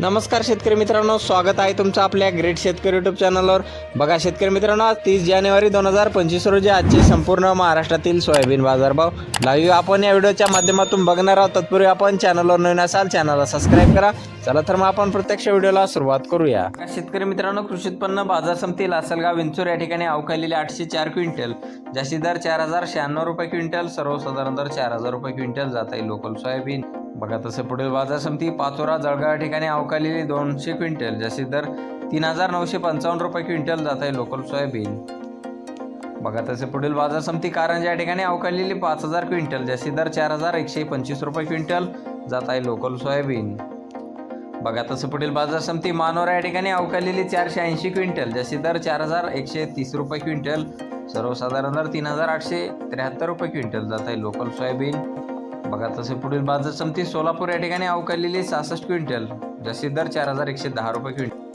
नमस्कार शेतकरी मित्रांनो स्वागत आहे तुमचं आपल्या ग्रेट शेतकरी युट्यूब चॅनलवर बघा शेतकरी मित्रांनो आज तीस जानेवारी दोन हजार पंचवीस रोजी आजचे संपूर्ण महाराष्ट्रातील सोयाबीन बाजारभाव लाईव्ह आपण या व्हिडिओच्या माध्यमातून बघणार आहोत. तत्पूर्वी आपण चॅनलवर नवीन असाल चॅनलला सबस्क्राईब करा. चला तर मग आपण प्रत्यक्ष व्हिडिओला सुरुवात करूया. शेतकरी मित्रांनो कृषी उत्पन्न बाजार समिती लासलगाव विंचूर या ठिकाणी अवकालेले आठशे चार क्विंटल जास्ती दर चार हजार शहाण्णव रुपये क्विंटल सर्वसाधारण दर चार हजार रुपये क्विंटल जात आहे लोकल सोयाबीन. बघा तसं पुढील बाजार समिती पाचोरा जळगाव या ठिकाणी अवकालेली दोनशे क्विंटल जशी दर तीन हजार नऊशे पंचावन्न रुपये क्विंटल जात आहे लोकल सोयाबीन. बघा तसे पुढील बाजार समिती कारंजा या ठिकाणी अवकालेली पाच हजार क्विंटल जशी दर चार हजार एकशे पंचवीस रुपये क्विंटल जात आहे लोकल सोयाबीन. बघा तसं पुढील बाजार समिती मानोरा या ठिकाणी अवकालेली चारशे ऐंशी क्विंटल जशी दर चार हजार एकशे तीस रुपये क्विंटल सर्वसाधारण दर तीन हजार आठशे त्र्याहत्तर रुपये क्विंटल जात आहे लोकल सोयाबीन. बघा तसे पुढील बाजार समिती सोलापूर या ठिकाणी अवकालेली सहासष्ट क्विंटल जास्तीत दर चार हजार एकशे दहा रुपये क्विंटल.